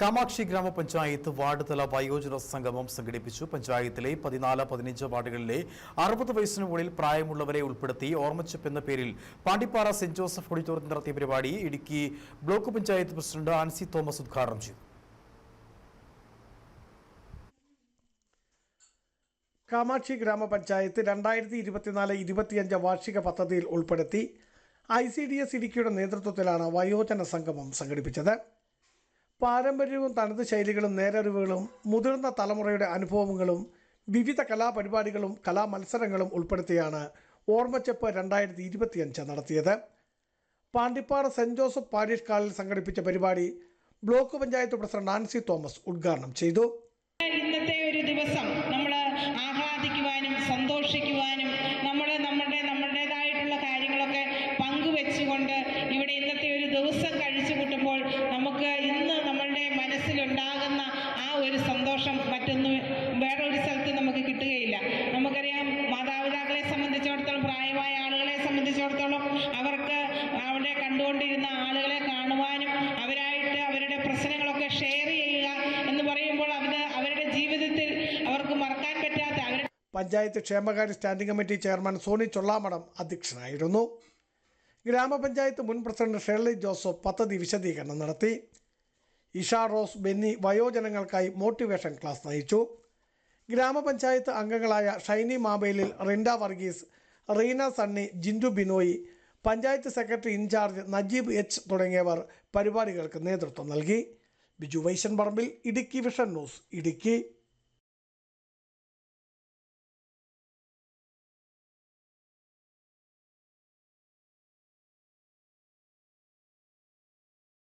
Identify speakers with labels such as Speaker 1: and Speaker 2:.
Speaker 1: കാമാക്ഷി ഗ്രാമപഞ്ചായത്ത് വാർഡ് തല വയോജന സംഗമം സംഘടിപ്പിച്ചു. പഞ്ചായത്തിലെ പതിനാല് പതിനഞ്ച് വാർഡുകളിലെ അറുപത് വയസ്സിന് മുകളിൽ പ്രായമുള്ളവരെ ഉൾപ്പെടുത്തി ഓർമ്മച്ചപ്പ് എന്ന പേരിൽ പാണ്ടിപ്പാറ സെന്റ് ജോസഫ് ഓഡിറ്റോറിയത്തിൽ നടത്തിയ പരിപാടി Idukki block panchayat president Ancy Thomas ഉദ്ഘാടനം ചെയ്തു.
Speaker 2: കാമാക്ഷി ഗ്രാമപഞ്ചായത്ത് രണ്ടായിരത്തി ഇരുപത്തിനാല് ഇരുപത്തിയഞ്ച് വാർഷിക പദ്ധതിയിൽ ഉൾപ്പെടുത്തി ഐ സി ഡി എസ് ഇടുക്കിയുടെ നേതൃത്വത്തിലാണ് വയോജന സംഗമം സംഘടിപ്പിച്ചത്. പാരമ്പര്യവും തനത് ശൈലികളും നേരറിവുകളും മുതിർന്ന തലമുറയുടെ അനുഭവങ്ങളും വിവിധ കലാപരിപാടികളും കലാമത്സരങ്ങളും ഉൾപ്പെടുത്തിയാണ് ഓർമ്മച്ചെപ്പ് രണ്ടായിരത്തി ഇരുപത്തിയഞ്ച് നടത്തിയത്. പാണ്ടിപ്പാറ സെന്റ് ജോസഫ് പാരീഷ് ഹാളിൽ സംഘടിപ്പിച്ച പരിപാടി block panchayat president Nancy Thomas ഉദ്ഘാടനം ചെയ്തു.
Speaker 3: ഇന്നത്തെ ഒരു ദിവസം നമ്മൾ ആഹ്ലാദിക്കുവാനും സന്തോഷിക്കുവാനും നമ്മൾ നമ്മുടെ നമ്മുടേതായിട്ടുള്ള കാര്യങ്ങളൊക്കെ പങ്കുവെച്ചുകൊണ്ട് ഇവിടെ ഇന്നത്തെ ഒരു ദിവസം മനസ്സിലുണ്ടാകുന്ന ആ ഒരു സന്തോഷം മറ്റൊന്നും വേറൊരു സ്ഥലത്ത് നമുക്ക് കിട്ടുകയില്ല. നമുക്കറിയാം മാതാപിതാക്കളെ സംബന്ധിച്ചിടത്തോളം പ്രായമായ ആളുകളെ സംബന്ധിച്ചിടത്തോളം അവർക്ക് അവിടെ കണ്ടുകൊണ്ടിരുന്ന ആളുകളെ കാണുവാനും അവരായിട്ട് അവരുടെ പ്രശ്നങ്ങളൊക്കെ ഷെയർ ചെയ്യുക എന്ന് പറയുമ്പോൾ അത് അവരുടെ ജീവിതത്തിൽ അവർക്ക് മറക്കാൻ പറ്റാത്ത അവരുടെ
Speaker 2: പഞ്ചായത്ത് ക്ഷേമകാര്യ standing committee chairman Soni Chollamadam അധ്യക്ഷനായിരുന്നു. ഗ്രാമപഞ്ചായത്ത് മുൻ പ്രസിഡന്റ് ഷേർലി ജോസഫ് പദ്ധതി വിശദീകരണം നടത്തി. ഇഷ റോസ് ബെന്നി വയോജനങ്ങൾക്കായി മോട്ടിവേഷൻ ക്ലാസ് നയിച്ചു. ഗ്രാമപഞ്ചായത്ത് അംഗങ്ങളായ Shiny മാബേലിൽ Rinda Varghese Reena Sunny Jindu Binoy panchayat secretary in charge Najeeb H തുടങ്ങിയവർ പരിപാടികൾക്ക് നേതൃത്വം നൽകി. ബിജു വൈശൻ പറമ്പിൽ ഇടുക്കി വിഷൻ ന്യൂസ് ഇടുക്കി.